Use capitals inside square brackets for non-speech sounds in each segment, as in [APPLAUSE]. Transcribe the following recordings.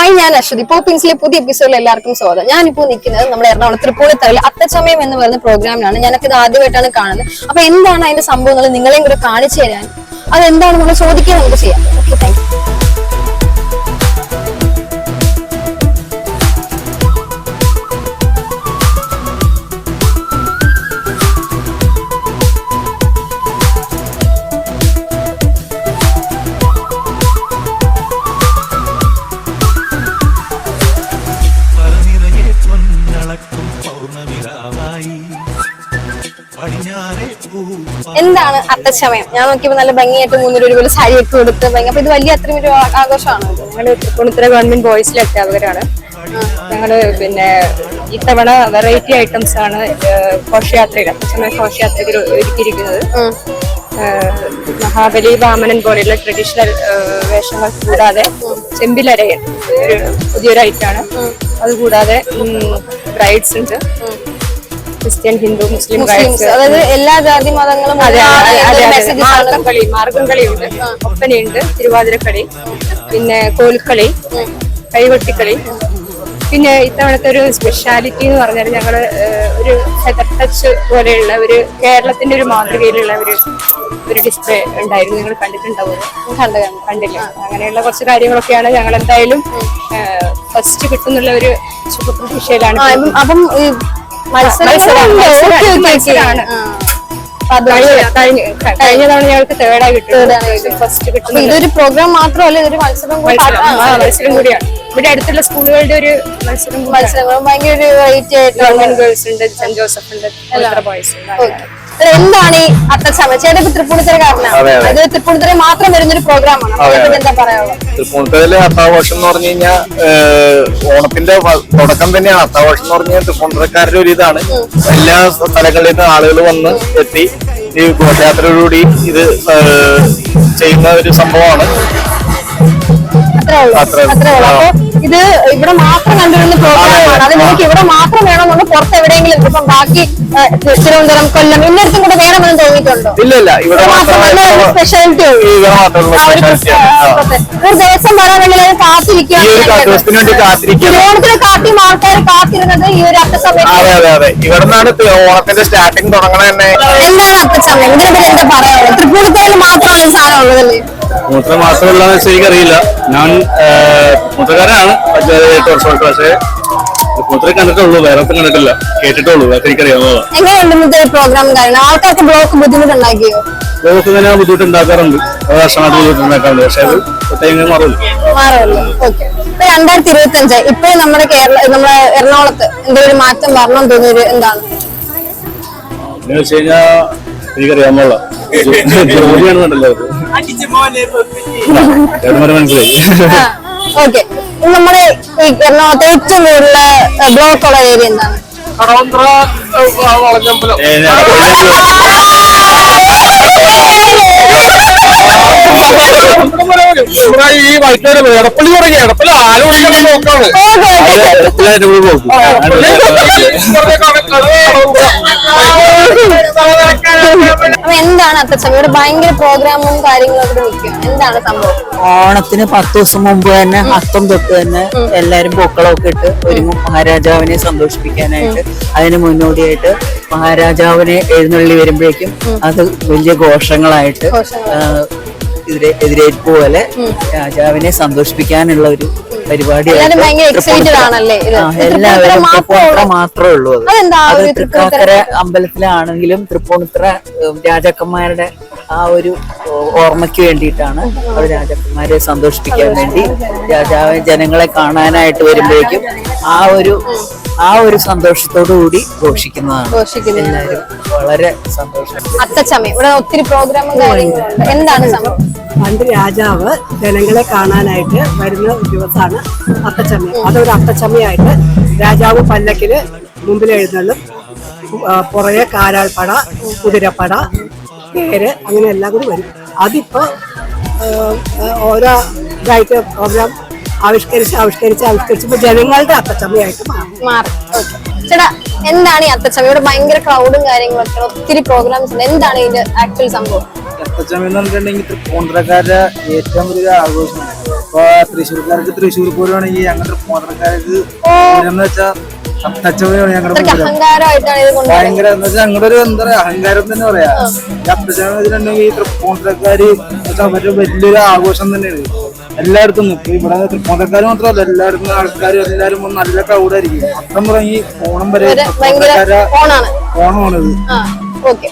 Hi ഞാൻ അശ്വതി. പോപ്പിൻസിലെ പുതിയ എപ്പിസോഡിൽ എല്ലാവർക്കും സ്വാഗതം. ഞാനിപ്പോ നിൽക്കുന്നത് നമ്മുടെ എറണാകുളം തൃപ്പൂണിത്തറയിൽ അത്തച്ചമയം എന്ന് പറയുന്ന പ്രോഗ്രാമിലാണ് ഞാനൊക്കെ ഇത് ആദ്യമായിട്ടാണ് കാണുന്നത്. അപ്പൊ എന്താണ് അതിന്റെ സംഭവങ്ങൾ? നിങ്ങളെയും കൂടെ കാണിച്ചു തരാൻ. അതെന്താണ് നമ്മൾ ചോദിക്കാൻ നമുക്ക് ചെയ്യാം. ഓക്കെ താങ്ക് അത്തച്ചമയം ഞാൻ നോക്കിയപ്പോൾ നല്ല ഭംഗിയായിട്ട് മൂന്നൂർ ഒരുപോലെ സാരി ഒക്കെ കൊടുത്ത് ഭംഗി. അപ്പൊ ഇത് വലിയ അത്രയും ഒരു ആഘോഷമാണ്. ഞങ്ങൾ തൃപ്പൂണിത്തുറ ഗവൺമെന്റ് ബോയ്സിലെ അധ്യാപകരാണ്. ഞങ്ങൾ പിന്നെ ഇത്തവണ വെറൈറ്റി ഐറ്റംസ് ആണ് ഏഹ്, ഘോഷയാത്രയിൽ അപ്പച്ചമയ ഘോഷയാത്രയ്ക്ക് ഒരുക്കിയിരിക്കുന്നത്. മഹാബലി വാമനൻ പോലെയുള്ള ട്രഡീഷണൽ വേഷങ്ങൾ കൂടാതെ ചെമ്പിലരയൻ ഒരു പുതിയൊരു ഐറ്റാണ് അതുകൂടാതെ ബ്രൈഡ്സ് ഉണ്ട്. ക്രിസ്ത്യൻ ഹിന്ദു മുസ്ലിം അതായത് എല്ലാ ജാതി മതങ്ങളും. മാർഗം കളി മാർഗം കളിയുണ്ട് ഒപ്പനയുണ്ട് തിരുവാതിരക്കളി പിന്നെ കോൽക്കളി കൈവെട്ടിക്കളി. പിന്നെ ഇത്തവണത്തെ ഒരു സ്പെഷ്യാലിറ്റി എന്ന് പറഞ്ഞാൽ ഞങ്ങൾ ഒരു ഫെദർ ടച്ച് പോലെയുള്ള ഒരു കേരളത്തിന്റെ ഒരു മാതൃകയിലുള്ള ഒരു ഒരു ഡിസ്പ്ലേ ഉണ്ടായിരുന്നു. നിങ്ങൾ കണ്ടിട്ടുണ്ടാവും. കണ്ടു കണ്ടു. കണ്ടില്ല? അങ്ങനെയുള്ള കുറച്ച് കാര്യങ്ങളൊക്കെയാണ് ഞങ്ങൾ എന്തായാലും ഫസ്റ്റ് കിട്ടുന്നുള്ള ഒരു ശുഭപ്രതീക്ഷയിലാണ്. അപ്പം മത്സരമാണ്. കഴിഞ്ഞ തവണ ഞങ്ങൾക്ക് തേർഡായി കിട്ടും. ഫസ്റ്റ് കിട്ടുന്നത് ഇതൊരു പ്രോഗ്രാം മാത്രമല്ല ഇതൊരു മത്സരം മത്സരം. കൂടിയാണ്. ഇവിടെ അടുത്തുള്ള സ്കൂളുകളുടെ ഒരു മത്സരം. മത്സരങ്ങളും ഭയങ്കര ഒരു വെറൈറ്റി ആയിട്ടുള്ള ഗവൺമെന്റ് ഗേൾസ് ഉണ്ട് സെന്റ് ജോസഫ് ഉണ്ട് ബോയ്സ് ഉണ്ട് എന്താണ് ഈ അത്തച്ചമ ചേട്ടൻ കാരണം അത്. തൃപ്പൂണിത്തര മാത്രം വരുന്ന ഒരു പ്രോഗ്രാമാണ് എന്താ പറയാനുള്ളത്? തൃപ്പൂണിത്തറയിലെ അത്താഘോഷം എന്ന് പറഞ്ഞു കഴിഞ്ഞാൽ ഓണത്തിന്റെ തുടക്കം തന്നെയാണ്. അത്താഘോഷം എന്ന് പറഞ്ഞാൽ തൃപ്പൂണിത്തറക്കാരുടെ ഒരു ഇതാണ്. എല്ലാ സ്ഥലങ്ങളിൽ നിന്ന് ആളുകൾ വന്ന് എത്തി. ഈ ഘോഷയാത്രയോടുകൂടി ഇത് ചെയ്യുന്ന ഒരു സംഭവമാണ്. അത്രേ ഉള്ളൂ. അത്രേ ഉള്ളൂ. ഇത് ഇവിടെ മാത്രം കണ്ടുവരുന്ന പ്രോഗ്രാമാണ് അത് നിങ്ങൾക്ക് ഇവിടെ മാത്രം വേണമെന്നുണ്ട് പുറത്ത് എവിടെയെങ്കിലും ഇപ്പം ബാക്കി തിരുവനന്തപുരം കൊല്ലം ഇന്നടത്തും കൂടെ വേണമെന്ന് തോന്നിയിട്ടുണ്ടോ? ഇല്ല ഇല്ല. ഇവിടെ സ്പെഷ്യാലിറ്റി ഒരു. ദിവസം വരാൻ വേണ്ടി കാത്തിരിക്കുക. തിരുവോണത്തിന് കാത്തിയും ആൾക്കാർ കാത്തിരുന്നത് ഈ ഒരു അത്തസമയത്ത് അതെ അതെ അതെ. ഇവിടെ നിന്നാണ് ഓണത്തിന്റെ സ്റ്റാർട്ടിങ് തുടങ്ങണ തന്നെ. എന്താണ് അത്തച്ചമയം ഇതിനെപ്പറ്റി എന്താ പറയാനുള്ളത്? തൃപ്പൂണിത്തറയിൽ മാത്രമാണ് സാധനം ഉള്ളതല്ലേ? മൂത്ര മാസമുള്ളതെന്ന് വെച്ചാൽ എനിക്കറിയില്ല. ഞാൻ മൂത്രക്കാരനാണ്. എട്ട് വർഷമായിട്ട് പക്ഷേ മൂത്രം കണ്ടിട്ടുള്ളൂ. വേറെ ഒന്നും കണ്ടിട്ടില്ല. കേട്ടിട്ടുള്ളൂ. അതൊക്കെ എനിക്കറിയാവുന്നതാണ്. എങ്ങനെയുണ്ട് പ്രോഗ്രാം കാരണം ആൾക്കാർക്ക് ബ്ലോക്ക് ബുദ്ധിമുട്ടുണ്ടാക്കിയോ? ലോകത്ത് തന്നെ ബുദ്ധിമുട്ടുണ്ടാക്കാറുണ്ട്. ബുദ്ധിമുട്ടുണ്ടാക്കാറുണ്ട്. പക്ഷെ അത് ഒട്ടേങ്ങനെ മാറില്ല ഓക്കെ രണ്ടായിരത്തി ഇരുപത്തി അഞ്ച് ഇപ്പോഴും നമ്മുടെ കേരള നമ്മുടെ എറണാകുളത്ത് എന്തെങ്കിലും മാറ്റം വരണം തോന്നിയൊരു എന്താണ്? എന്ന് വെച്ച് കഴിഞ്ഞാൽ എനിക്കറിയാമുള്ള മനസ്സിലായി ഓക്കെ നമ്മുടെ ഈ എറണാകുളത്ത് ഏറ്റവും കൂടുതൽ ബ്ലോക്കുള്ള ഏരിയ എന്താണ്? ഏ, ഈ വൈകുന്നേരം എടപ്പള്ളി തുടങ്ങി. എടപ്പള്ളി ആലോചിക്കാൻ നോക്കാണ്. ഇവിടെ എന്താണ് അത്തച്ചമയം ഇവിടെ ഭയങ്കര പ്രോഗ്രാമും കാര്യങ്ങളും ഒക്കെ നിൽക്കുകയാണ്. എന്താണ് സംഭവം? ഓണത്തിന് പത്ത് ദിവസം മുമ്പ് തന്നെ അത്തം തൊട്ട് തന്നെ എല്ലാരും പൂക്കളമൊക്കെ ഇട്ട് ഒരു മഹാരാജാവിനെ സന്തോഷിപ്പിക്കാനായിട്ട് അതിന് മുന്നോടിയായിട്ട് മഹാരാജാവിനെ എഴുന്നള്ളി വരുമ്പോഴേക്കും അത് വലിയ ഘോഷങ്ങളായിട്ട് എതിരെ എതിരേൽപ്പ് പോലെ രാജാവിനെ സന്തോഷിപ്പിക്കാനുള്ള ഒരു മാത്രമേ ഉള്ളൂ. അത്. തൃക്കാക്കര അമ്പലത്തിലാണെങ്കിലും തൃപ്പൂണിത്ര രാജാക്കന്മാരുടെ ആ ഒരു ഓർമ്മയ്ക്ക് വേണ്ടിയിട്ടാണ് അവർ രാജാക്കന്മാരെ സന്തോഷിപ്പിക്കാൻ വേണ്ടി രാജാവ് ജനങ്ങളെ കാണാനായിട്ട് വരുമ്പോഴേക്കും ആ ഒരു ആ ഒരു സന്തോഷത്തോടു കൂടി ഘോഷിക്കുന്നതാണ് എല്ലാവരും വളരെ സന്തോഷം. അത്തച്ചമയം. ഇവിടെ ഒത്തിരി പ്രോഗ്രാമും എന്താണ് സംഭവം? പണ്ട് രാജാവ് ജനങ്ങളെ കാണാനായിട്ട് വരുന്ന ദിവസമാണ് അത്തച്ചമയം. അതൊരു അത്തച്ചമയായിട്ട് രാജാവ് പല്ലക്കിന് മുമ്പിൽ എഴുന്നള്ളും. പുറകെ കാരാൾപ്പട കുതിരപ്പട പേര് അങ്ങനെ എല്ലാം കൂടി വരും. അതിപ്പോ ഓരോ ഇതായിട്ട് പ്രോഗ്രാം ആവിഷ്കരിച്ച് ആവിഷ്കരിച്ച് ആവിഷ്കരിച്ചപ്പോ ജനങ്ങളുടെ അത്തച്ചമയായിട്ട് മാറും. ചേട്ടാ എന്താണ് ഈ അത്തച്ചമയം ഇവിടെ ഭയങ്കര ക്രൗഡും കാര്യങ്ങളൊക്കെ? ഒത്തിരി പ്രോഗ്രാംസ് ഉണ്ട്. എന്താണ് ഇതിന്റെ ആക്ച്വൽ സംഭവം? എന്ന് പറഞ്ഞിട്ടുണ്ടെങ്കിൽ തൃപ്പൂണിത്തറക്കാരുടെ ഏറ്റവും വലിയ ആഘോഷമാണ്. അപ്പൊ തൃശ്ശൂർക്കാർക്ക് തൃശ്ശൂർ പോലും ആണെങ്കിൽ അങ്ങനത്തെ എന്ന് വെച്ചാൽ അത്തച്ചവയാണ് ഞങ്ങളുടെ ഭയങ്കര എന്ന് വെച്ചാൽ ഞങ്ങളുടെ ഒരു എന്താ പറയാ അഹങ്കാരം തന്നെ പറയാ. അത്തച്ചവെച്ചിട്ടുണ്ടെങ്കിൽ ഈ തൃപ്പൂണിത്തക്കാര് വെച്ചാൽ വലിയൊരു ആഘോഷം തന്നെയാണ്. എല്ലായിടത്തും നിൽക്കും ഇവിടെ തൃപ്പൂണിത്തറക്കാർ മാത്രമല്ല എല്ലായിടത്തും ആൾക്കാരും എല്ലാരും വന്ന് നല്ല ക്രൗഡായിരിക്കും അത്തം തുടങ്ങി ഓണം വരെ ഓണമാണിത്. ഓക്കെ.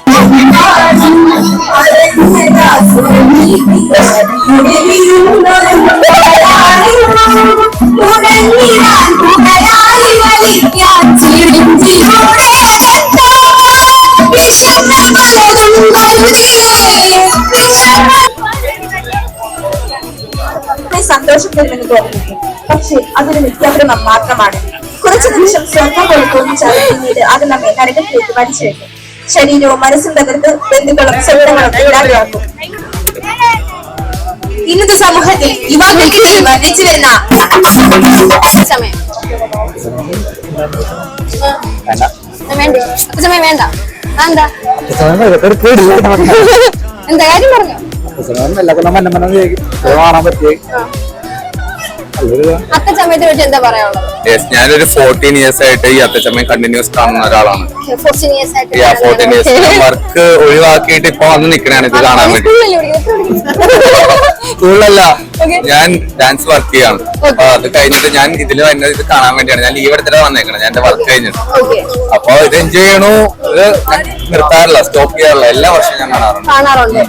പക്ഷേ അതൊരു നിത്യാഗ്രഹം മാത്രമാണ്. കുറച്ചു നിമിഷം സ്വർഗം കൊടുക്കൊന്നിച്ചാൽ പിന്നീട് അത് നമ്മെ നരകത്തിലേക്ക് വലിച്ചു വെക്കും ശരീരവും മനസ്സും തകർത്ത് ബന്ധുക്കളും സ്വപ്നങ്ങളും ഇല്ലാതെയാക്കും. ഇന്നത്തെ സമൂഹത്തിൽ യുവാക്കൾക്ക് വർദ്ധിച്ചു വരുന്ന സമയം. വേണ്ട. സമയം വേണ്ട അതെന്താ എന്താ കാര്യം പറഞ്ഞു? കാണാൻ പറ്റിയ? അത്ത സമയത്തെ പറ്റി എന്താ പറയാനുള്ളത്? Yes, ഞാനൊരു ഫോർട്ടീൻ ഇയേഴ്സ് ആയിട്ട് ഈ അത്തച്ചമ്മയും കണ്ടിന്യൂസ് കാണുന്ന ഒരാളാണ്. ഫോർട്ടീൻ ഇയേഴ്സ് ആയിട്ട് ഫോർട്ടീൻ ഇയേഴ്സ് വർക്ക് ഒഴിവാക്കിയിട്ട് ഇപ്പൊ വന്ന് നിക്കണാണ് ഇത് കാണാൻ വേണ്ടി. സ്കൂളിലല്ല. ഞാൻ ഡാൻസ് വർക്ക് ചെയ്യാണ്. അപ്പൊ അത് കഴിഞ്ഞിട്ട് ഞാൻ ഇതിൽ വരുന്നത് ഇത് കാണാൻ വേണ്ടിയാണ്. ഞാൻ ലീവ് എടുത്തിട്ട് വന്നേക്കണം ഞാൻ എന്റെ വർക്ക് കഴിഞ്ഞിട്ട്. ഓക്കെ അപ്പൊ ഇത് എൻജോയ് ചെയ്യണു. ഇത് നിർത്താറില്ല. സ്റ്റോപ്പ് ചെയ്യാറില്ല. എല്ലാ വർഷവും ഞാൻ കാണാറുണ്ട്. കാണാറുണ്ട്.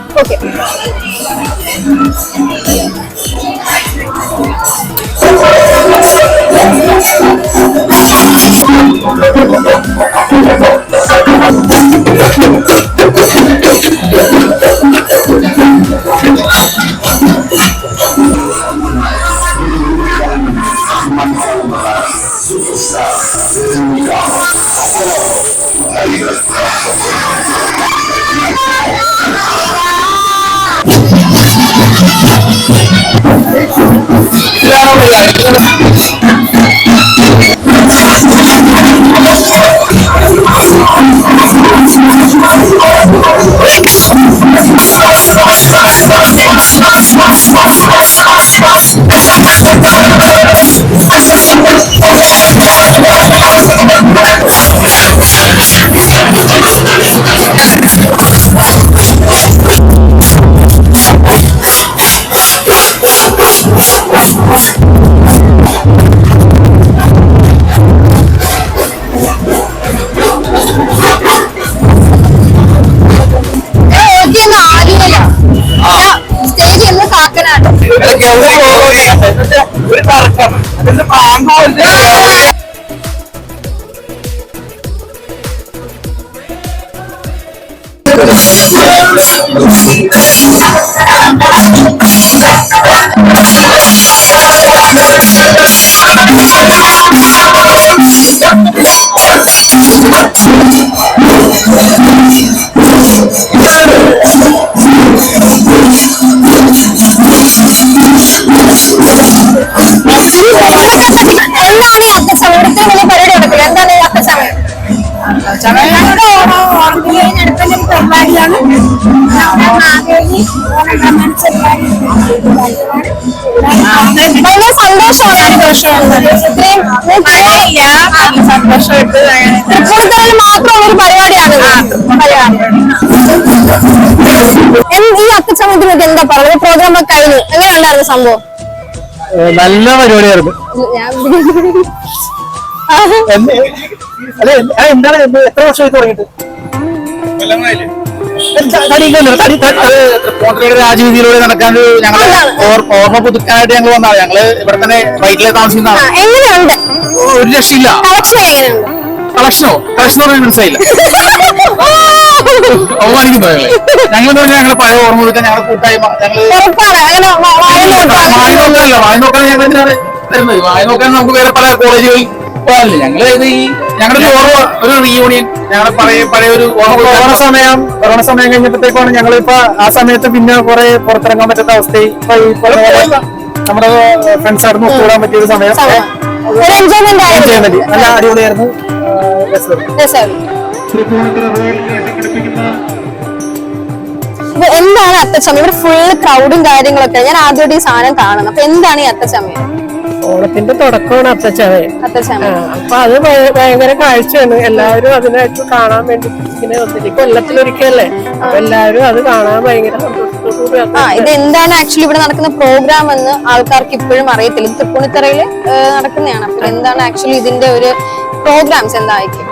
ഓക്കെ ഓക്കെ സ്റ്റേജ് [LAUGHS] [LAUGHS] ഭയങ്കര സന്തോഷമാണ് ഒരു പ്രശ്നമാണ് ഇത്രയും തൃപ്പൂണിത്തറയിൽ മാത്രമുള്ള ഒരു പരിപാടിയാണ് ഈ അത്ത സമയത്തിനൊക്കെ എന്താ പറയുന്നത് പ്രോഗ്രാം ഒക്കെ കഴിഞ്ഞു എങ്ങനെ ഉണ്ടായിരുന്നു സംഭവം നല്ല പരിപാടിയായിരുന്നു അല്ല എന്താണ് എത്ര വർഷമായി തുടങ്ങിയിട്ട്? രാജവീതിയിലൂടെ നടക്കാൻ ഞങ്ങൾ ഞങ്ങൾ ഓർമ്മ പുതുക്കാനായിട്ട് ഞങ്ങൾ വന്നതാണ്. ഞങ്ങൾ ഇവിടെ തന്നെ വൈറ്റിലെ താമസിക്കുന്നതാണ്. ഒരു രക്ഷയില്ല. കളക്ഷനോ കളക്ഷൻ പറഞ്ഞാൽ മനസ്സിലായില്ല. [LAUGHS] അവമാനിക്കുന്നു ഞങ്ങളെ? ഞങ്ങൾ പറഞ്ഞാൽ ഞങ്ങളെ പഴയ ഓർമ്മ പുതുക്കാൻ ഞങ്ങളുടെ കൂട്ടായ്മ ഞങ്ങൾ ഉറപ്പാണ്. വായ നോക്കാം. വായ നോക്കാനല്ല വായി നോക്കാൻ ഞങ്ങൾ തരുന്നത് വായി നോക്കാൻ നമുക്ക് വേറെ പല കോളേജുകളിൽ പോകാനില്ല. ഞങ്ങൾ ഇത് ഈ ഞങ്ങളുടെ ഒരു ഓർമ്മ ഒരു റീയൂണിയൻ ഞങ്ങൾ പഴയ പഴയ ഒരു കൊറോണ സമയം കൊറോണ സമയം കഴിഞ്ഞപ്പോഴത്തേക്കാണ് ഞങ്ങൾ ഇപ്പൊ ആ സമയത്ത് പിന്നെ കുറെ പുറത്തിറങ്ങാൻ പറ്റാത്ത അവസ്ഥയിൽ ഇപ്പൊ ഈ നമ്മുടെ ഫ്രണ്ട്സ് ആയിരുന്നു ഒത്തുകൂടാൻ പറ്റിയ ഒരു സമയം നല്ല അടിപൊളിയായിരുന്നു. എന്താണ് അത്തച്ചമയം ഇവിടെ ഫുള്ള് ക്രൗഡും കാര്യങ്ങളൊക്കെ. ഞാൻ ആദ്യമായിട്ട് ഈ സാധനം കാണുന്നത്. അപ്പൊ എന്താണ് ഈ അത്തച്ചമയം ഓണത്തിന്റെ തുടക്കമാണ് അത്തച്ചമയം. അപ്പൊ അത് ഭയ- ഭയങ്കര കാഴ്ചയാണ്. എല്ലാവരും അതിനായിട്ട് കാണാൻ വേണ്ടി ഇങ്ങനെ വന്നിട്ട് കൊല്ലത്തിലൊരിക്കലല്ലേ? അപ്പൊ എല്ലാവരും അത് കാണാൻ ഭയങ്കര ഇത് എന്താണ് ആക്ച്വലി ഇവിടെ നടക്കുന്ന പ്രോഗ്രാം എന്ന് ആൾക്കാർക്ക് ഇപ്പോഴും അറിയത്തില്ല. ഇത് തൃപ്പൂണിത്തറയിൽ നടക്കുന്നതാണ്. അപ്പൊ എന്താണ് ആക്ച്വലി ഇതിന്റെ ഒരു പ്രോഗ്രാംസ് എന്തായിരിക്കും?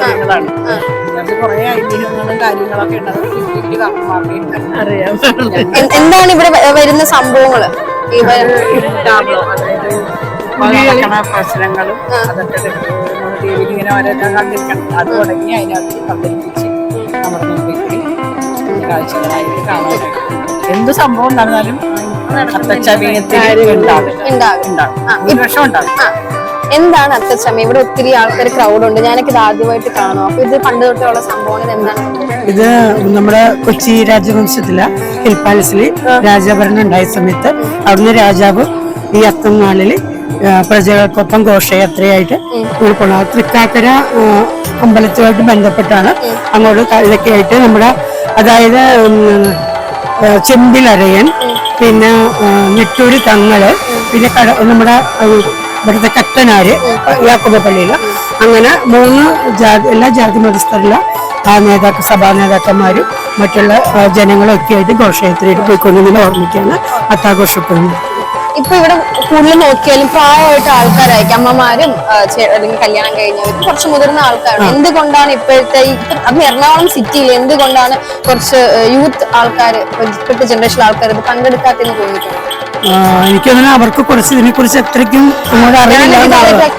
കാര്യങ്ങളാണ് അതിനകത്ത് കുറെ ഐതിഹ്യങ്ങളും കാര്യങ്ങളൊക്കെ എന്താണ് ഇവിടെ വരുന്ന സംഭവങ്ങൾ? നടക്കണ പ്രശ്നങ്ങളും അതൊക്കെ ടിവിയിൽ ഇങ്ങനെ ഓരോരുത്തർ കണ്ടിരിക്കണം. അത് തുടങ്ങി അതിനകത്ത് അവതരിപ്പിച്ച് നമ്മുടെ മുമ്പിൽ കാഴ്ചകളായിട്ട് കാണാൻ എന്ത് സംഭവം നടന്നാലും എന്താണ് അത്തച്ചമയം? ഇവിടെ ഒത്തിരി ആൾക്കാർ ക്രൗഡ് ഉണ്ട്. ഞാനൊക്കെ ഇത് ആദ്യമായിട്ട് കാണും. അപ്പൊ ഇത് പണ്ട് തൊട്ടുള്ള സംഭവം ഇത് എന്താണ്? ഇത് നമ്മുടെ കൊച്ചി രാജവംശത്തിലെ ഹിൽ പാലസിൽ രാജാഭരണം ഉണ്ടായ സമയത്ത് അവിടുന്ന് രാജാവ് ഈ അത്തനാളിൽ പ്രജകൾക്കൊപ്പം ഘോഷയാത്രയായിട്ട് ഉൾക്കൊള്ളാം തൃക്കാക്കര അമ്പലത്തുമായിട്ട് ബന്ധപ്പെട്ടാണ് അങ്ങോട്ട് ഇതൊക്കെ ആയിട്ട് നമ്മുടെ അതായത് ചെമ്പിലരയൻ പിന്നെ നെട്ടൂര് തങ്ങൾ പിന്നെ നമ്മുടെ ഇവിടുത്തെ കട്ടനാര് യാക്കോബ പള്ളിയിൽ അങ്ങനെ മൂന്ന് ജാതി എല്ലാ ജാതി മതസ്ഥരിലും ആ നേതാക്കൾ സഭാ നേതാക്കന്മാരും മറ്റുള്ള ജനങ്ങളും ഒക്കെ ആയിട്ട് ഘോഷയാത്രയായിട്ട് പോയിക്കൊണ്ടിങ്ങനെ ഓർമ്മിക്കാണ് അത്താഘോഷപ്പെടുന്നത് ഇപ്പൊ ഇവിടെ കൂടുതൽ നോക്കിയാലും പ്രായമായിട്ട് ആൾക്കാരായിരിക്കും. അമ്മമാരും അല്ലെങ്കിൽ കല്യാണം കഴിഞ്ഞവരും കുറച്ച് മുതിർന്ന ആൾക്കാരാണ് എന്തുകൊണ്ടാണ് ഇപ്പോഴത്തെ അത് എറണാകുളം സിറ്റിയിൽ എന്തുകൊണ്ടാണ് കുറച്ച് യൂത്ത് ആൾക്കാർ ഇപ്പോഴത്തെ ജനറേഷൻ ആൾക്കാർ ഇത് പങ്കെടുക്കാത്തെന്ന് തോന്നിയിട്ടുണ്ട്? ആ, എനിക്ക് തോന്നുന്നു അവർക്ക് കുറച്ച് ഇതിനെ കുറിച്ച് അത്രയ്ക്കും അറിയില്ല. ഇതായിട്ട്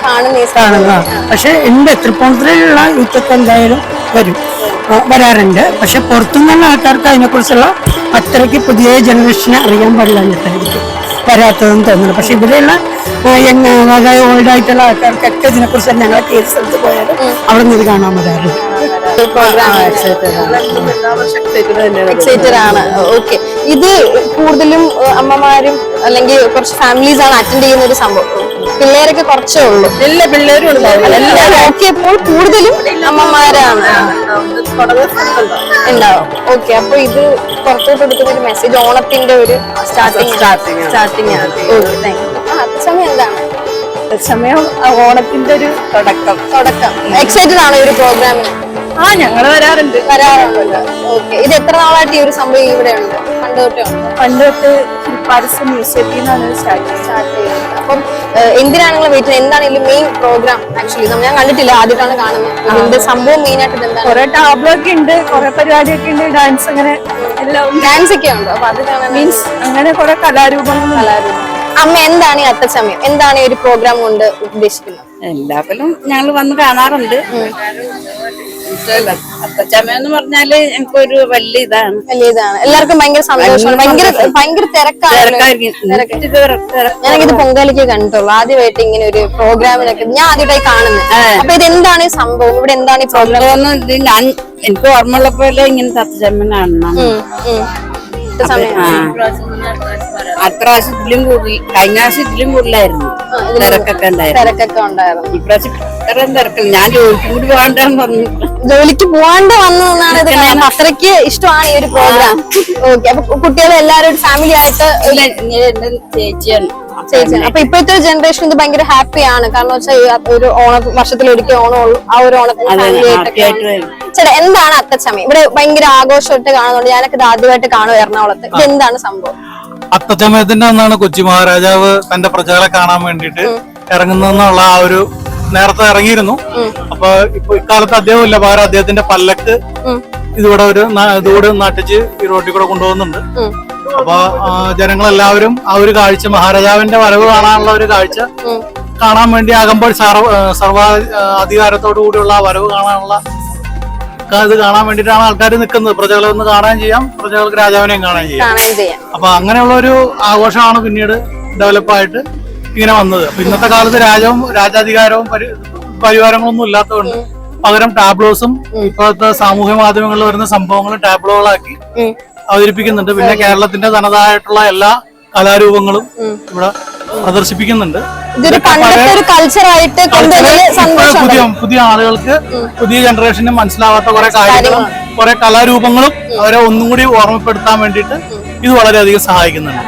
കാണുന്ന പക്ഷെ ഉണ്ട് തൃപ്പൂണിത്തുറയിലുള്ള യൂത്തൊക്കെ എന്തായാലും വരും. വരാറുണ്ട്. പക്ഷെ പുറത്തുനിന്നുള്ള ആൾക്കാർക്ക് അതിനെക്കുറിച്ചുള്ള അത്രയ്ക്ക് പുതിയ ജനറേഷനെ അറിയാൻ പാടില്ലാഞ്ഞിട്ടായിരിക്കും വരാത്തതെന്ന് തോന്നുന്നു പക്ഷെ ഇവിടെയുള്ള യങ് ഓൾഡ് ആയിട്ടുള്ള ആൾക്കാർക്കൊക്കെ ഇതിനെക്കുറിച്ച് ഞങ്ങളൊക്കെ ഏത് സ്ഥലത്ത് പോയാലും അവിടെ നിന്ന് ഇത് കാണാൻ വരാറുണ്ട്. ഈ program എക്സൈറ്റഡ് ആണ്. ഓക്കെ ഇത് കൂടുതലും അമ്മമാരും അല്ലെങ്കിൽ കുറച്ച് ഫാമിലീസ് ആണ് അറ്റൻഡ് ചെയ്യുന്ന ഒരു സംഭവം. പിള്ളേരൊക്കെ കുറച്ചേ ഉള്ളൂ. എല്ലാ പിള്ളേരും നോക്കിയപ്പോൾ കൂടുതലും അമ്മമാരാണ്. ഉണ്ടാവും. ഓക്കെ അപ്പൊ ഇത് പുറത്തോട്ട് എടുക്കുന്ന ഒരു മെസ്സേജ് ഓണത്തിന്റെ ഒരു സ്റ്റാർട്ടിങ് സ്റ്റാർട്ടിങ് ആണ്. സമയം എന്താണ്? സമയം ഓണത്തിന്റെ ഒരു തുടക്കം. തുടക്കം. എക്സൈറ്റഡ് ആണ് ഈ ഒരു പ്രോഗ്രാമിന് ആ ഞങ്ങൾ വരാറുണ്ട്. വരാറുണ്ട്. ഓക്കെ. ഇത് എത്ര നാളായിട്ട് ഈ ഒരു സംഭവം ഇവിടെ ഉണ്ട് പണ്ട് തൊട്ടേ ഉണ്ട്? പണ്ട് തൊട്ട് മ്യൂസിയത്തിൽ നിന്നാണ് സ്റ്റാർട്ട് സ്റ്റാർട്ട് ചെയ്യുന്നത് അപ്പം ഏഹ്, എന്തിനാണ് നിങ്ങൾ വെയിറ്റ് എന്താണ് ഇതിന്റെ മെയിൻ പ്രോഗ്രാം ആക്ച്വലി ഞാൻ കണ്ടിട്ടില്ല. ആദ്യമായിട്ടാണ് കാണുന്നത്. ഇതിന്റെ സംഭവം മെയിൻ ആയിട്ട് എന്താണ് കുറെ ടാബ്ലോ ഒക്കെ ഉണ്ട്. കുറെ പരിപാടിയൊക്കെ ഉണ്ട്. ഡാൻസ് അങ്ങനെ എല്ലാം ഡാൻസ് ഒക്കെ ഉണ്ടോ? അപ്പൊ അത് കാണാൻ മീൻസ് അങ്ങനെ കുറെ കലാരൂപങ്ങളും കലാരൂപം. അമ്മ എന്താണ് ഈ അത്തച്ചമയം എന്താണ് ഈ ഒരു പ്രോഗ്രാം കൊണ്ട് ഉദ്ദേശിക്കുന്നത്? എല്ലാത്തിലും ഞങ്ങൾ വന്ന് കാണാറുണ്ട്. അത്തച്ചമയം എന്ന് പറഞ്ഞാൽ എനിക്കൊരു വലിയ ഇതാണ്. വലിയ ഇതാണ്. എല്ലാവർക്കും ഭയങ്കര സന്തോഷമാണ്. ഭയങ്കര ഭയങ്കര തിരക്കാണ്. ഞാനൊക്കെ ഇത് പൊങ്കാലിക്ക് കണ്ടിട്ടുള്ളൂ. ആദ്യമായിട്ട് ഇങ്ങനെ ഒരു പ്രോഗ്രാമിനൊക്കെ ഞാൻ ആദ്യമായിട്ടായി കാണുന്നത്. അപ്പൊ ഇത് എന്താണ് ഈ സംഭവം? ഇവിടെ എന്താണ് ഈ പ്രോഗ്രാം? ഇത് ഞാൻ എനിക്ക് ഓർമ്മയുള്ള പോലെ ഇങ്ങനെ തത്തച്ചമ്മനാണ് സമയം അത്രാവശ്യം ഇതിലും കൂടുതൽ കഴിഞ്ഞ പ്രാവശ്യം ഇതിലും കൂടുതലായിരുന്നു തിരക്കൊക്കെ ഉണ്ടായിരുന്നു. തിരക്കൊക്കെ ഉണ്ടായിരുന്നു. ഇപ്രാവശ്യം ഇത്രയും തിരക്കില്ല. ഞാൻ ജോലിക്കും കൂടി പോകണ്ടെന്ന് പറഞ്ഞു. ജോലിക്ക് പോവാണ്ട് വന്നതെന്നാണ് ഇത് കാരണം അത്രയ്ക്ക് ഇഷ്ടമാണ് ഈ ഒരു പ്രോഗ്രാം ഓക്കെ അപ്പൊ കുട്ടികൾ എല്ലാവരും ഫാമിലി ആയിട്ട് എന്റെ ചേച്ചിയാണ്. ചേച്ചിയാണ് അപ്പൊ ഇപ്പോഴത്തെ ജനറേഷൻ ഇത് ഭയങ്കര ഹാപ്പിയാണ് കാരണം വെച്ചാൽ ഒരു ഓണ വർഷത്തിൽ ഒരിക്കൽ ഓണമുള്ളൂ ആ ഒരു ഓണത്തിന് ഫാമിലി. ചേട്ടാ എന്താണ് അത്തച്ചമയം ഇവിടെ ഭയങ്കര ആഘോഷമായിട്ട് കാണുന്നുണ്ട്. ഞാനൊക്കെ ഇത് ആദ്യമായിട്ട് കാണും എറണാകുളത്ത്. ഇത് എന്താണ് സംഭവം? അത്തച്ചമയത്തിന്റെ അന്നാണ് കൊച്ചി മഹാരാജാവ് തന്റെ പ്രജകളെ കാണാൻ വേണ്ടിയിട്ട് ഇറങ്ങുന്നെന്നുള്ള ആ ഒരു നേരത്തെ ഇറങ്ങിയിരുന്നു. അപ്പൊ ഇപ്പൊ ഇക്കാലത്ത് അദ്ദേഹം ഇല്ല. പകരം അദ്ദേഹത്തിന്റെ പല്ലക്ക് ഇതിവിടെ ഒരു ഇതുകൂടെ നാട്ടിച്ച് ഈ റോട്ടിൽ കൂടെ കൊണ്ടുപോകുന്നുണ്ട്. അപ്പൊ ജനങ്ങളെല്ലാവരും ആ ഒരു കാഴ്ച മഹാരാജാവിന്റെ വരവ് കാണാനുള്ള ഒരു കാഴ്ച കാണാൻ വേണ്ടി ആകുമ്പോൾ സർവ സർവ അധികാരത്തോടു കൂടിയുള്ള ആ വരവ് കാണാനുള്ള ക- ഇത് കാണാൻ വേണ്ടിയിട്ടാണ് ആൾക്കാർ നിൽക്കുന്നത്. പ്രജകളെ ഒന്ന് കാണാൻ ചെയ്യാം. പ്രജകൾക്ക് രാജാവിനെയും കാണാൻ ചെയ്യാം. കാണാൻ ചെയ്യാം. അപ്പൊ അങ്ങനെയുള്ള ഒരു ആഘോഷമാണ് പിന്നീട് ഡെവലപ്പായിട്ട് ഇങ്ങനെ വന്നത്. അപ്പൊ ഇന്നത്തെ കാലത്ത് രാജവും രാജാധികാരവും പരി- പരിവാരങ്ങളൊന്നും ഇല്ലാത്തതുകൊണ്ട് പകരം ടാബ്ലോസും ഇപ്പോഴത്തെ സാമൂഹ്യ മാധ്യമങ്ങളിൽ വരുന്ന സംഭവങ്ങളും ടാബ്ലോകളാക്കി അവതരിപ്പിക്കുന്നുണ്ട്. പിന്നെ കേരളത്തിന്റെ തനതായിട്ടുള്ള എല്ലാ കലാരൂപങ്ങളും ഇവിടെ പ്രദർശിപ്പിക്കുന്നുണ്ട്. ഇതൊരു പണ്ടത്തെ ഒരു കൾച്ചറായിട്ട് പുതിയ പുതിയ ആളുകൾക്ക് പുതിയ ജനറേഷന് മനസ്സിലാവാത്ത കുറെ കാര്യങ്ങളും കുറെ കലാരൂപങ്ങളും അവരെ ഒന്നും കൂടി ഓർമ്മപ്പെടുത്താൻ വേണ്ടിയിട്ട് ഇത് വളരെയധികം സഹായിക്കുന്നുണ്ട്.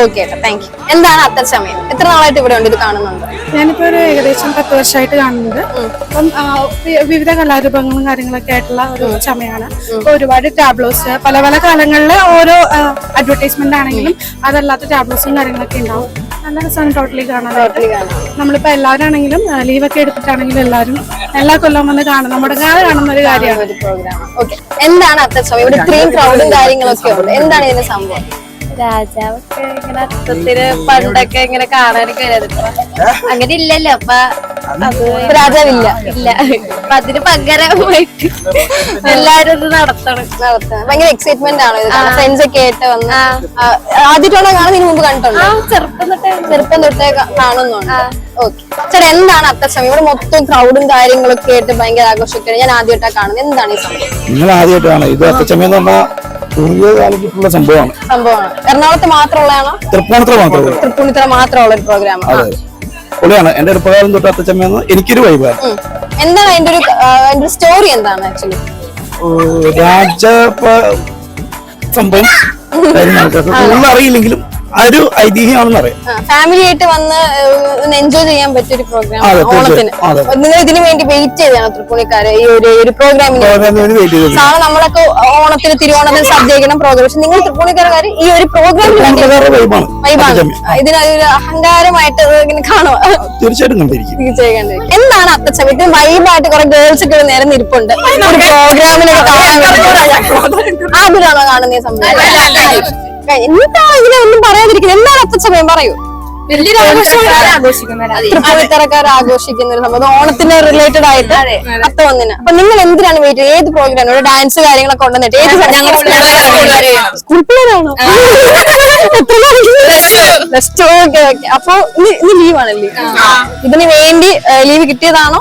ഓക്കെ താങ്ക് യു എന്താണ് അത്തച്ചമയം എത്ര നാളായിട്ട് ഇവിടെ ഉണ്ട് ഇത് കാണുന്നുണ്ട്? ഞാനിപ്പോ ഒരു ഏകദേശം പത്ത് വർഷമായിട്ട് കാണുന്നുണ്ട് അപ്പം വിവിധ കലാരൂപങ്ങളും കാര്യങ്ങളൊക്കെ ആയിട്ടുള്ള ഒരു ചമയാണ് ഇപ്പൊ ഒരുപാട് ടാബ്ലോസ് പല പല കാലങ്ങളിലെ ഓരോ അഡ്വർടൈസ്മെന്റ് ആണെങ്കിലും അതല്ലാത്ത ടാബ്ലോസും കാര്യങ്ങളൊക്കെ ഉണ്ടാവും. നല്ല രസമാണ് ടോട്ടലി കാണാനായിട്ട്. നമ്മളിപ്പോ എല്ലാവരും ആണെങ്കിലും ലീവൊക്കെ എടുത്തിട്ടാണെങ്കിലും എല്ലാരും എല്ലാ കൊല്ലവും വന്ന് കാണും. നമ്മുടെ കാണുന്ന ഒരു കാര്യമാണ്. എന്താണ് പ്രോഗ്രാം സമയം? എന്താണ് അത്തച്ചമയം ഇവിടെ ഇത്രയും ക്രൗഡും കാര്യങ്ങളൊക്കെ ഉണ്ട്. എന്താണ് ഇതിന്റെ സംഭവം? രാജാവൊക്കെ ഇങ്ങനെ അർത്ഥത്തിൽ പണ്ടൊക്കെ ഇങ്ങനെ കാണാനൊക്കെ വരുന്നത് അങ്ങനെ ഇല്ലല്ലോ അപ്പൊ രാജാവില്ല. ഇല്ല. അപ്പൊ അതിന് പകരമായിട്ട് എല്ലാരും ഇത് നടത്തണം. നടത്തണം. ഭയങ്കര എക്സൈറ്റ്മെന്റ് ആണ് ഇത്. ഫ്രണ്ട്സ് ഒക്കെ ആയിട്ട് വന്ന് ആദ്യമായിട്ടാണോ കാണുന്നത്? ഇതിനു മുമ്പ് കണ്ടിട്ടുണ്ടോ? ചെറുപ്പം തൊട്ടേ ചെറുപ്പം തൊട്ടേ കാണുന്നുണ്ട്. ഓക്കെ ചേട്ടാ എന്താണ് അത്തച്ചമയം ഇവിടെ മൊത്തം ക്രൗഡും കാര്യങ്ങളൊക്കെ ആയിട്ട് ഭയങ്കര ആഘോഷിക്കുന്നത് ഞാൻ ആദ്യമായിട്ടാണ് കാണുന്നത്. എന്താണ് ഈ സംഭവം നിങ്ങൾ ആദ്യമായിട്ടാണ്. ഇത് അത്തച്ചമയം എന്ന് പറഞ്ഞാൽ കാലത്തുള്ള സംഭവമാണ്. സംഭവമാണ്. എറണാകുളത്ത് മാത്രമുള്ളതാണോ? തൃപ്പൂണിത്തറ മാത്രമേ തൃപ്പൂണിത്തറ മാത്രമുള്ള ഒരു പ്രോഗ്രാം പൊളിയാണ്. എന്റെ എടുപ്പകാലം തൊട്ട് അത്തച്ചമ്മയെന്ന് എനിക്കൊരു വൈബാണ് എന്താണ് അതിന്റെ ഒരു അതിന്റെ സ്റ്റോറി എന്താണ് ആക്ച്വലി രാജ സംഭവം. അറിയില്ലെങ്കിലും ഒരു ഐതിഹ്യമാണെന്ന് അറിയാം ഫാമിലി ആയിട്ട് വന്ന് എൻജോയ് ചെയ്യാൻ പറ്റിയ ഒരു പ്രോഗ്രാം ഓണത്തിന്. നിങ്ങൾ ഇതിനു വേണ്ടി വെയിറ്റ് ചെയ്താണ് തൃപ്പൂണിക്കാര്. ഈ ഒരു പ്രോഗ്രാമിന് നമ്മളൊക്കെ ഓണത്തിന് തിരുവോണത്തിന് പ്രോഗ്രാം പക്ഷെ നിങ്ങൾ തൃപ്പൂണിക്കാരക്കാർ ഈ ഒരു പ്രോഗ്രാമിന് വേണ്ടി ഇതിനൊരു അഹങ്കാരമായിട്ട് ഇങ്ങനെ കാണുക തീർച്ചയായിട്ടും കണ്ടിരിക്കും. തീർച്ചയായും എന്താണ് അത്തച്ച വീട്ടിൽ വൈബായിട്ട് കുറെ ഗേൾസ് ഒക്കെ നേരെ നിൽപ്പുണ്ട്. ഒരു പ്രോഗ്രാമിനൊക്കെ കാണാൻ അതിലാണോ കാണുന്ന സംഭവം എന്താ ഇങ്ങനെ ഒന്നും പറയാതിരിക്കുന്നത്? എന്താണ് അത്തച്ചമയം പറയൂ? വലിയൊരു തൃപ്പൂണിത്തറക്കാർ ആഘോഷിക്കുന്ന ഒരു സംഭവം. ഓണത്തിന് റിലേറ്റഡ് ആയിട്ട് പത്ത് ഒന്നിന്. അപ്പൊ നിങ്ങൾ എന്തിനാണ് വെയിറ്റ് ഏത് പ്രോഗ്രാം ഇവിടെ ഡാൻസ് കാര്യങ്ങളൊക്കെ ഉണ്ടെന്നിട്ട് ഏത് സ്കൂൾ പിള്ളേരാണോ ഓക്കെ ഓക്കെ അപ്പൊ ഇനി ഇനി ലീവ് ആണല്ലേ ഇതിന് വേണ്ടി ലീവ് കിട്ടിയതാണോ?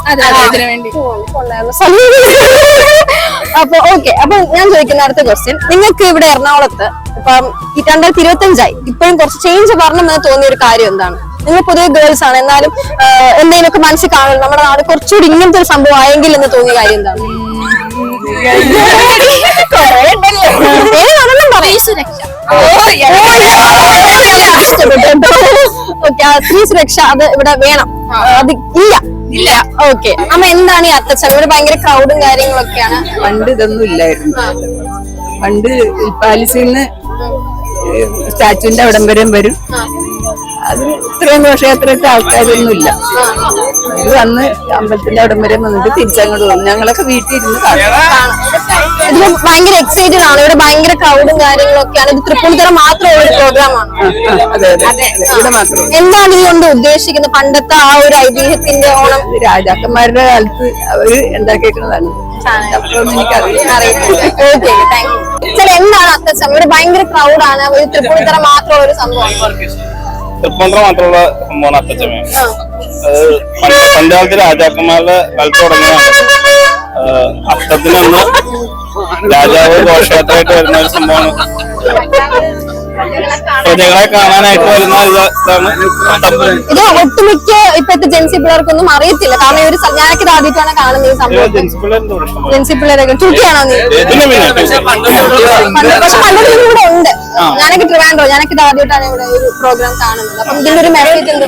അപ്പൊ ഓക്കെ അപ്പൊ ഞാൻ ചോദിക്കുന്ന അടുത്ത ക്വസ്റ്റ്യൻ നിങ്ങൾക്ക് ഇവിടെ എറണാകുളത്ത് ഇപ്പം രണ്ടായിരത്തി ഇരുപത്തി അഞ്ചായി ഇപ്പോഴും കുറച്ച് ചേഞ്ച് വരണമെന്ന് തോന്നിയ ഒരു കാര്യം എന്താണ്? നിങ്ങൾ പൊതുവെ ഗേൾസ് ആണ്. എന്നാലും എന്തെങ്കിലുമൊക്കെ മനസ്സിൽ കാണും നമ്മുടെ നാട് കുറച്ചുകൂടി ഇങ്ങനത്തെ ഒരു സംഭവം ആയെങ്കിൽ എന്ന് തോന്നിയ കാര്യം എന്താണ്? സ്ത്രീ സുരക്ഷ. അത് ഇവിടെ വേണം. അത് ഇല്ല. ഇല്ല. ഓക്കെ അമ്മ എന്താണ് ഈ അത്തച്ചമയം ഇവിടെ ഭയങ്കര ക്രൗഡും കാര്യങ്ങളൊക്കെയാണ്. പണ്ട് ഇതൊന്നും ഇല്ലായിരുന്നു. പണ്ട് പാലിസിൽ നിന്ന് സ്റ്റാച്ചുവിന്റെ അവിടം വരെ. വരും അത് ഇത്രയും ഘോഷയാത്രത്തെ ആൾക്കാരൊന്നും ഇല്ല ഇത് വന്ന് അമ്പലത്തിന്റെ അവിടം വരെ വന്നിട്ട് തിരിച്ചങ്ങോട്ട് വന്നു. ഞങ്ങളൊക്കെ വീട്ടിൽ ഇരുന്ന് കാണും. ഭയങ്കര എക്സൈറ്റഡ് ആണ്. ഇവിടെ ഭയങ്കര ക്രൗഡും കാര്യങ്ങളൊക്കെയാണ്. ഇത് തൃപ്പൂണിത്തറ മാത്രമുള്ള ഒരു പ്രോഗ്രാം ആണ്. ആ, അതെ അതെ ഇവിടെ മാത്രം. എന്താണ് ഇതുകൊണ്ട് ഉദ്ദേശിക്കുന്നത്? പണ്ടത്തെ ആ ഒരു ഐതിഹ്യത്തിന്റെ ഓണം? രാജാക്കന്മാരുടെ കാലത്ത് അവർ ഉണ്ടാക്കിയേക്കുന്നതാണ്. എന്താണ് അത്തച്ചമയം ഇവിടെ ഭയങ്കര ക്രൗഡാണ് ഒരു തൃപ്പൂണിത്തറ മാത്രമുള്ള ഒരു സംഭവം. തൃപ്പൂണിത്തറ മാത്രമുള്ള സംഭവമാണ് അത്തച്ചമയം അത് പണ്ട് പണ്ടുകാലത്ത് രാജാക്കന്മാരുടെ കാലത്ത് തുടങ്ങിയതാണ് അത്തത്തിനന്ന് രാജാവ് ഘോഷയാത്രയായിട്ട് വരുന്ന ഒരു സംഭവമാണ്. കാണാനായിട്ട് വരുന്ന ഇത് ഇതാണ് അത്തം. ഇത് ഒട്ടുമിക്ക ഇപ്പോഴത്തെ ജെൻസി പിള്ളേർക്കൊന്നും അറിയത്തില്ല. കാരണം ഈ ഒരു സ- ഞാനൊക്കെ ആദ്യമായിട്ടാണ് കാണുന്നത് ഈ സംഭവം. ജെൻസ് പിള്ളേരൊക്കെ. ചുറ്റിയാണോ നീ? പക്ഷെ പലരും ഇവിടെ ഉണ്ട്. ഞാനൊക്കെ ട്രിവാൻഡ്രോ ഞാനൊക്കെ ഇത് ആദ്യമായിട്ടാണ് ഇവിടെ ഒരു പ്രോഗ്രാം കാണുന്നത്. അപ്പം ഇതിന്റെ ഒരു മെസ്സേജ് ഉണ്ട്.